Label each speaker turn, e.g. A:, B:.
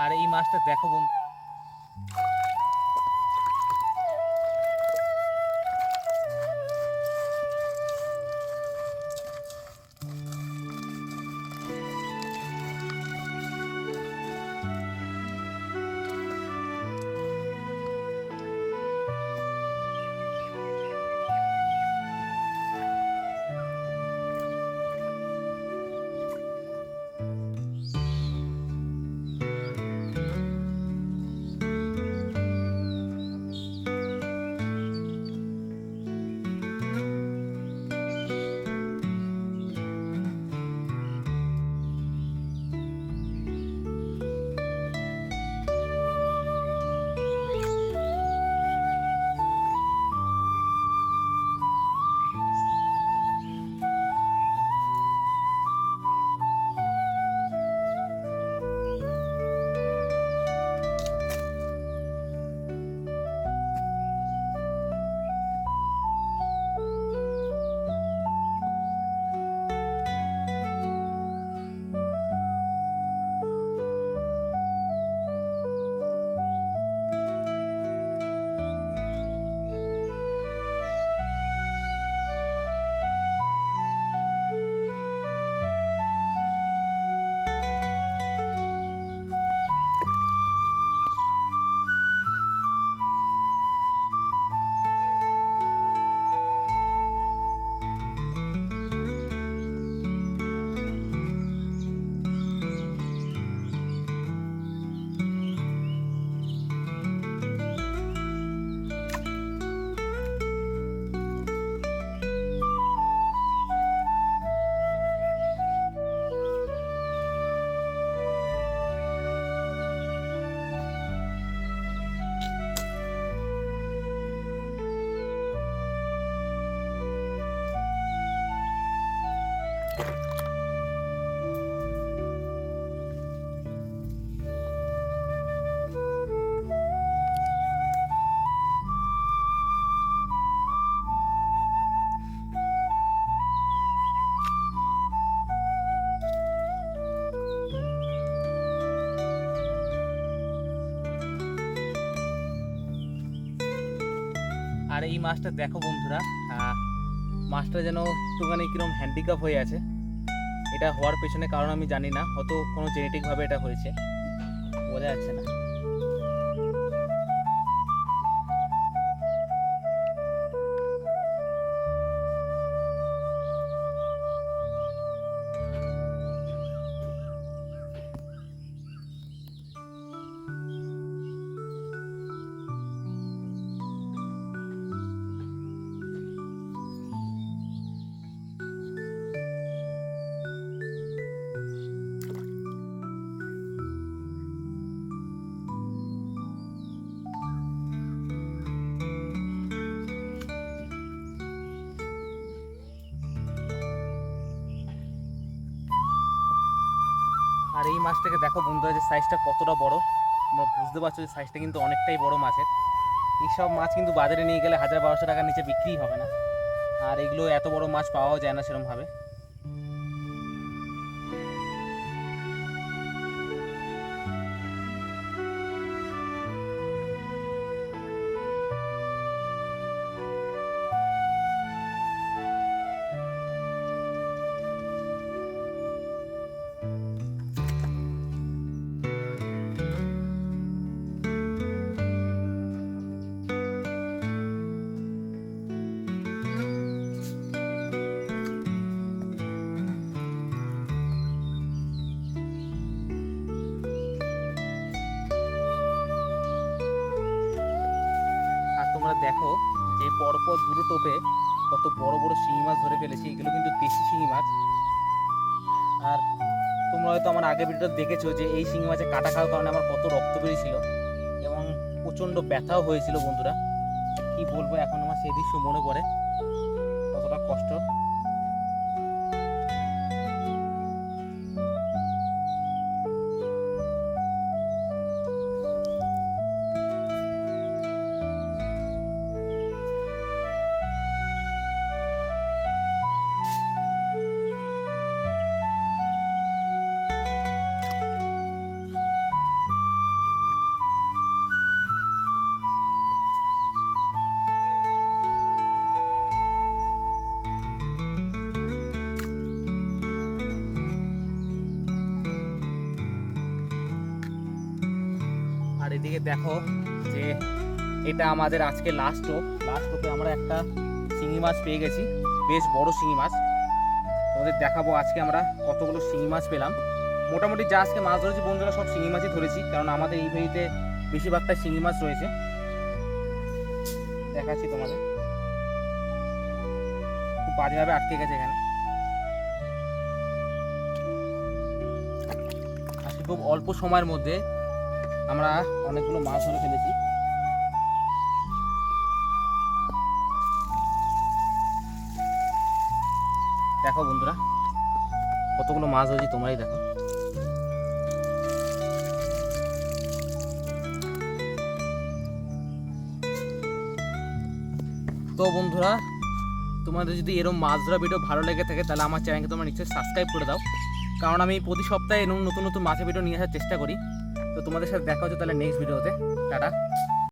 A: আর এই মাছটা দেখো বন্ধু। আর এই মাছটা দেখো বন্ধুরা মাছটা যেন একটুখানি কীরকম হ্যান্ডিক্যাপ হয়ে আছে। এটা হওয়ার পেছনে কারণ আমি জানি না, হয়তো কোনো জেনেটিকভাবে এটা হয়েছে। বোঝা যাচ্ছে না। এই মাছটাকে দেখো বন্ধুরা যে সাইজটা কতটা বড়। তোমরা বুঝতে পারছ যে সাইজটা কিন্তু অনেকটাই বড় মাছের। এইসব মাছ কিন্তু বাজারে নিয়ে গেলে হাজার বারোশো টাকার নিচে বিক্রি হবে না। আর এগুলো এত বড় মাছ পাওয়াও যায় না সেরকমভাবে তোমরা দেখো যে পরপর দুটো টোপে কত বড় বড় শিঙি মাছ ধরে ফেলেছি, এগুলো কিন্তু দেশি শিঙি মাছ। আর তোমরা হয়তো আমার আগের ভিডিওটা দেখেছ যে এই শিঙি মাছে কাটা খাওয়ার কারণে আমার কত রক্ত বেরিয়েছিল এবং প্রচণ্ড ব্যথাও হয়েছিল, বন্ধুরা। কি বলব, এখন আমার সেই দৃশ্য মনে পড়ে। কতটা কষ্ট। এদিকে দেখো যে এটা আমাদের আজকে লাস্ট টোপ লাস্ট টোপে আমরা একটা শিঙি মাছ পেয়ে গেছি, বেশ বড় শিঙি মাছ। তোমাদের দেখাবো আজকে আমরা কতগুলো শিঙি মাছ পেলাম। মোটামুটি যা আজকে মাছ ধরেছি, বন্ধুরা সব শিঙি মাছই ধরেছি, কারণ আমাদের এই ভেড়িতে বেশিরভাগটা শিঙি মাছ রয়েছে। দেখাচ্ছি তোমাদের। খুব বাজেভাবে আটকে গেছে এখানে। আজকে খুব অল্প সময়ের মধ্যে আমরা অনেকগুলো মাছ ধরে ফেলেছি। দেখো বন্ধুরা, কতগুলো মাছ হয়েছে তোমরাই দেখো। তো বন্ধুরা, তোমাদের যদি এরকম মাছ ধরা ভিডিও ভালো লেগে থাকে, তাহলে আমার চ্যানেলকে তোমরা নিশ্চয়ই সাবস্ক্রাইব করে দাও। কারণ আমি প্রতি সপ্তাহে এরকম নতুন নতুন মাছের ভিডিও নিয়ে আসার চেষ্টা করি। তো তোমাদের সাথে দেখা হচ্ছে তাহলে নেক্সট ভিডিওতে টাটা।